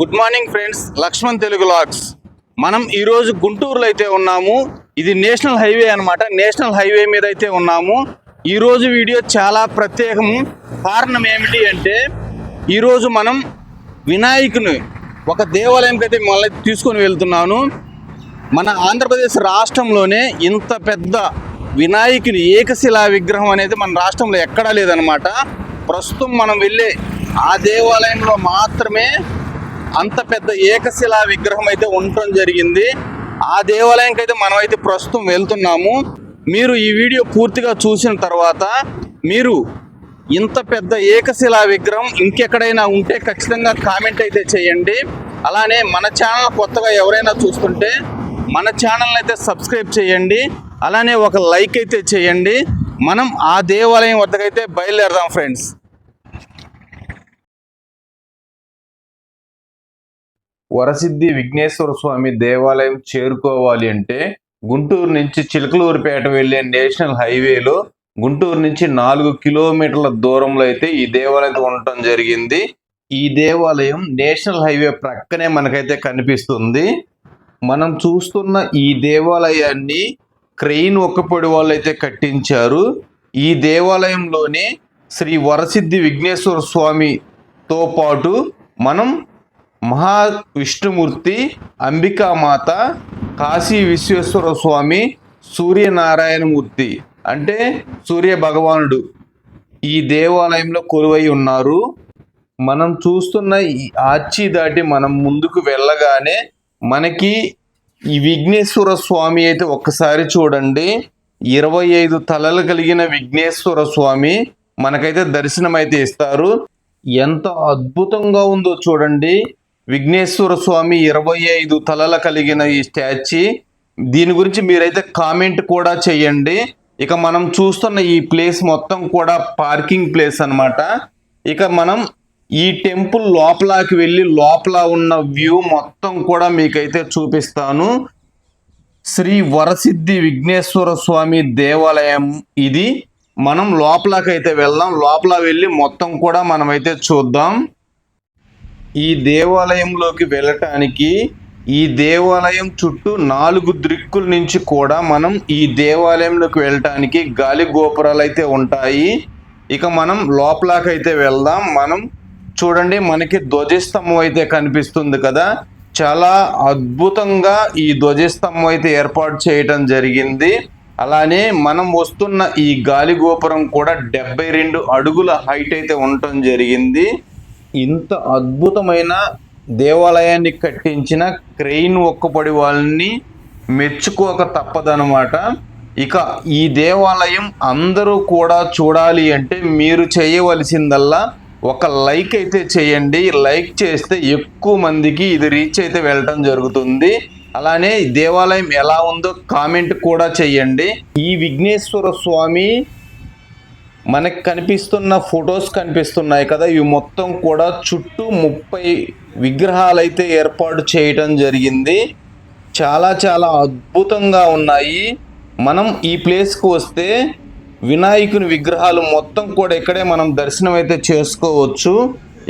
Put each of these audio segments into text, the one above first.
Good morning friends Lakshman Telugu logs. మనం ఈరోజు గుంటూరులో అయితే ఉన్నాము. ఇది నేషనల్ హైవే అన్నమాట. నేషనల్ హైవే మీద అయితే ఉన్నాము. ఈరోజు వీడియో చాలా ప్రత్యేకం కారణం ఏమిటి అంటే ఈరోజు మనం వినాయకుని ఒక దేవాలయంకి అయితే మళ్ళీ తీసుకొని వెళ్తున్నాను. మన ఆంధ్రప్రదేశ్ రాష్ట్రంలోనే ఇంత పెద్ద వినాయకుని ఏకశిలా విగ్రహం అనేది మన రాష్ట్రంలో ఎక్కడా లేదనమాట ప్రస్తుతం మనం వెళ్ళే ఆ దేవాలయంలో మాత్రమే అంత పెద్ద ఏకశిలా విగ్రహం అయితే ఉండటం జరిగింది. ఆ దేవాలయంకి అయితే మనం అయితే ప్రస్తుతం వెళ్తున్నాము. మీరు ఈ వీడియో పూర్తిగా చూసిన తర్వాత మీరు ఇంత పెద్ద ఏకశిలా విగ్రహం ఇంకెక్కడైనా ఉంటే ఖచ్చితంగా కామెంట్ అయితే చేయండి. అలానే మన ఛానల్ కొత్తగా ఎవరైనా చూస్తుంటే మన ఛానల్ని అయితే సబ్స్క్రైబ్ చేయండి. అలానే ఒక లైక్ అయితే చేయండి. మనం ఆ దేవాలయం వద్దకైతే బయలుదేరదాం ఫ్రెండ్స్. వరసిద్ధి విఘ్నేశ్వర స్వామి దేవాలయం చేరుకోవాలి అంటే గుంటూరు నుంచి చిలకలూరుపేట వెళ్ళే నేషనల్ హైవేలో గుంటూరు నుంచి నాలుగు కిలోమీటర్ల దూరంలో అయితే ఈ దేవాలయం ఉండటం జరిగింది. ఈ దేవాలయం నేషనల్ హైవే ప్రక్కనే మనకైతే కనిపిస్తుంది. మనం చూస్తున్న ఈ దేవాలయాన్ని క్రెయిన్ ఒక్కపొడి వాళ్ళు అయితే కట్టించారు. ఈ దేవాలయంలోనే శ్రీ వరసిద్ధి విఘ్నేశ్వర స్వామితో పాటు మనం మహా విష్ణుమూర్తి అంబికామాత కాశీ విశ్వేశ్వర స్వామి సూర్యనారాయణమూర్తి. అంటే సూర్య భగవానుడు ఈ దేవాలయంలో కొలువై ఉన్నారు. మనం చూస్తున్న ఈ ఆర్చి దాటి మనం ముందుకు వెళ్ళగానే మనకి ఈ విఘ్నేశ్వర స్వామి అయితే ఒక్కసారి చూడండి. ఇరవై ఐదు తలలు కలిగిన విఘ్నేశ్వర స్వామి మనకైతే దర్శనం అయితే ఇస్తారు. ఎంత అద్భుతంగా ఉందో చూడండి. విఘ్నేశ్వర స్వామి ఇరవై ఐదు తలల కలిగిన ఈ స్టాచ్యూ. దీని గురించి మీరైతే కామెంట్ కూడా చేయండి. ఇక మనం చూస్తున్న ఈ ప్లేస్ మొత్తం కూడా పార్కింగ్ ప్లేస్ అనమాట ఇక మనం ఈ టెంపుల్ లోపలకి వెళ్ళి లోపల ఉన్న వ్యూ మొత్తం కూడా మీకైతే చూపిస్తాను. శ్రీ వరసిద్ధి విఘ్నేశ్వర స్వామి దేవాలయం ఇది. మనం లోపలకైతే వెళ్దాం. లోపల వెళ్ళి మొత్తం కూడా మనమైతే చూద్దాం. ఈ దేవాలయంలోకి వెళ్ళటానికి ఈ దేవాలయం చుట్టూ నాలుగు దిక్కుల నుంచి కూడా మనం ఈ దేవాలయంలోకి వెళ్ళటానికి గాలి గోపురాలు అయితే ఉంటాయి. ఇక మనం లోపలకైతే వెళ్దాం. మనం చూడండి మనకి ధ్వజస్తంభం అయితే కనిపిస్తుంది కదా. చాలా అద్భుతంగా ఈ ధ్వజస్తంభం అయితే ఏర్పాటు చేయటం జరిగింది. అలానే మనం వస్తున్న ఈ గాలి గోపురం కూడా డెబ్బై రెండు అడుగుల హైట్ అయితే ఉండటం జరిగింది. ఇంత అద్భుతమైన దేవాలయాన్ని కట్టించిన క్రెయిన్ ఒక్కపడి వాళ్ళని మెచ్చుకోక తప్పదనమాట ఇక ఈ దేవాలయం అందరూ కూడా చూడాలి అంటే మీరు చేయవలసిందల్లా ఒక లైక్ అయితే చేయండి. లైక్ చేస్తే ఎక్కువ మందికి ఇది రీచ్ అయితే వెళ్ళటం జరుగుతుంది. అలానే దేవాలయం ఎలా ఉందో కామెంట్ కూడా చేయండి. ఈ విఘ్నేశ్వర స్వామి మనకు కనిపిస్తున్న ఫొటోస్ కనిపిస్తున్నాయి కదా. ఇవి మొత్తం కూడా చుట్టూ ముప్పై విగ్రహాలు అయితే ఏర్పాటు చేయటం జరిగింది. చాలా చాలా అద్భుతంగా ఉన్నాయి. మనం ఈ ప్లేస్కి వస్తే వినాయకుని విగ్రహాలు మొత్తం కూడా ఇక్కడే మనం దర్శనం అయితే చేసుకోవచ్చు.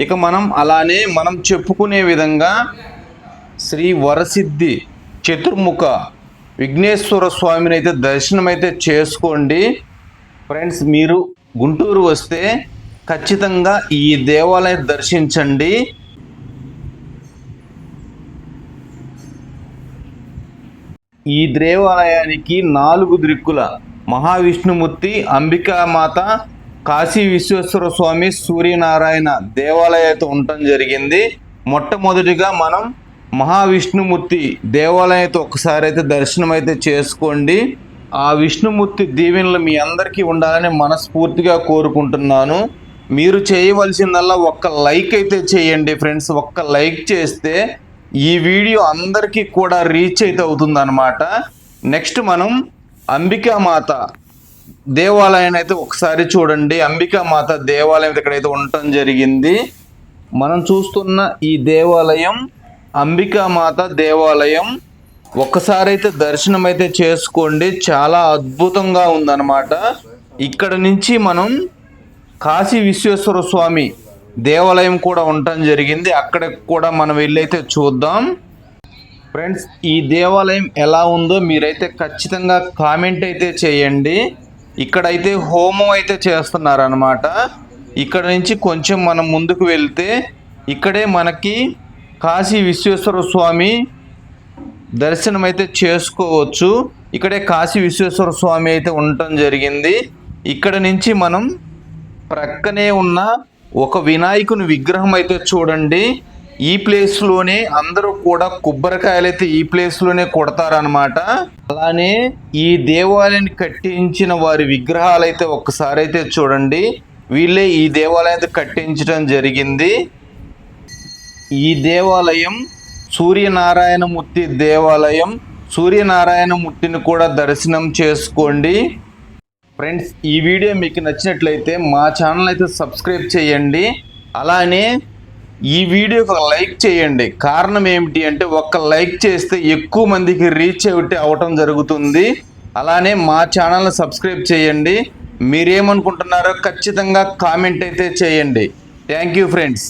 ఇక మనం అలానే మనం చెప్పుకునే విధంగా శ్రీ వరసిద్ధి చతుర్ముఖ విఘ్నేశ్వర స్వామిని అయితే దర్శనం అయితే చేసుకోండి. ఫ్రెండ్స్ మీరు గుంటూరు వస్తే ఖచ్చితంగా ఈ దేవాలయం దర్శించండి. ఈ దేవాలయానికి నాలుగు దిక్కుల మహావిష్ణుమూర్తి అంబికామాత కాశీ విశ్వేశ్వర స్వామి సూర్యనారాయణ దేవాలయతో ఉండటం జరిగింది. మొట్టమొదటిగా మనం మహావిష్ణుమూర్తి దేవాలయంతో ఒకసారి అయితే దర్శనం అయితే చేసుకోండి. ఆ విష్ణుమూర్తి దీవెనలు మీ అందరికీ ఉండాలని మనస్ఫూర్తిగా కోరుకుంటున్నాను. మీరు చేయవలసిందల్లా ఒక్క లైక్ అయితే చేయండి ఫ్రెండ్స్. ఒక్క లైక్ చేస్తే ఈ వీడియో అందరికీ కూడా రీచ్ అయితే అవుతుందన్నమాట. నెక్స్ట్ మనం అంబికామాత దేవాలయాన్ని అయితే ఒకసారి చూడండి. అంబికామాత దేవాలయం అయితే ఇక్కడైతే ఉండటం జరిగింది. మనం చూస్తున్న ఈ దేవాలయం అంబికామాత దేవాలయం. ఒక్కసారైతే అయితే దర్శనం అయితే చేసుకోండి. చాలా అద్భుతంగా ఉందన్నమాట. ఇక్కడ నుంచి మనం కాశీ విశ్వేశ్వర స్వామి దేవాలయం కూడా ఉండటం జరిగింది. అక్కడికి కూడా మనం వెళ్ళైతే చూద్దాం. ఫ్రెండ్స్ ఈ దేవాలయం ఎలా ఉందో మీరైతే ఖచ్చితంగా కామెంట్ అయితే చేయండి. ఇక్కడైతే హోమం అయితే చేస్తున్నారనమాట ఇక్కడ నుంచి కొంచెం మనం ముందుకు వెళ్తే ఇక్కడే మనకి కాశీ విశ్వేశ్వర స్వామి దర్శనం అయితే చేసుకోవచ్చు. ఇక్కడే కాశీ విశ్వేశ్వర స్వామి అయితే ఉండటం జరిగింది. ఇక్కడ నుంచి మనం ప్రక్కనే ఉన్న ఒక వినాయకుని విగ్రహం అయితే చూడండి. ఈ ప్లేస్లోనే అందరూ కూడా కొబ్బరికాయలు అయితే ఈ ప్లేస్లోనే కొడతారనమాట అలానే ఈ దేవాలయాన్ని కట్టించిన వారి విగ్రహాలు అయితే ఒక్కసారి అయితే చూడండి. వీళ్ళే ఈ దేవాలయం అయితే కట్టించడం జరిగింది. ఈ దేవాలయం సూర్యనారాయణమూర్తి దేవాలయం సూర్యనారాయణమూర్తిని కూడా దర్శనం చేసుకోండి. ఫ్రెండ్స్ ఈ వీడియో మీకు నచ్చినట్లయితే మా ఛానల్ అయితే సబ్స్క్రైబ్ చేయండి. అలానే ఈ వీడియోకి ఒక లైక్ చేయండి. కారణం ఏమిటి అంటే ఒక్క లైక్ చేస్తే ఎక్కువ మందికి రీచ్ అవుతే అవటం జరుగుతుంది. అలానే మా ఛానల్ని సబ్స్క్రైబ్ చేయండి. మీరేమనుకుంటున్నారో ఖచ్చితంగా కామెంట్ అయితే చేయండి. Thank you friends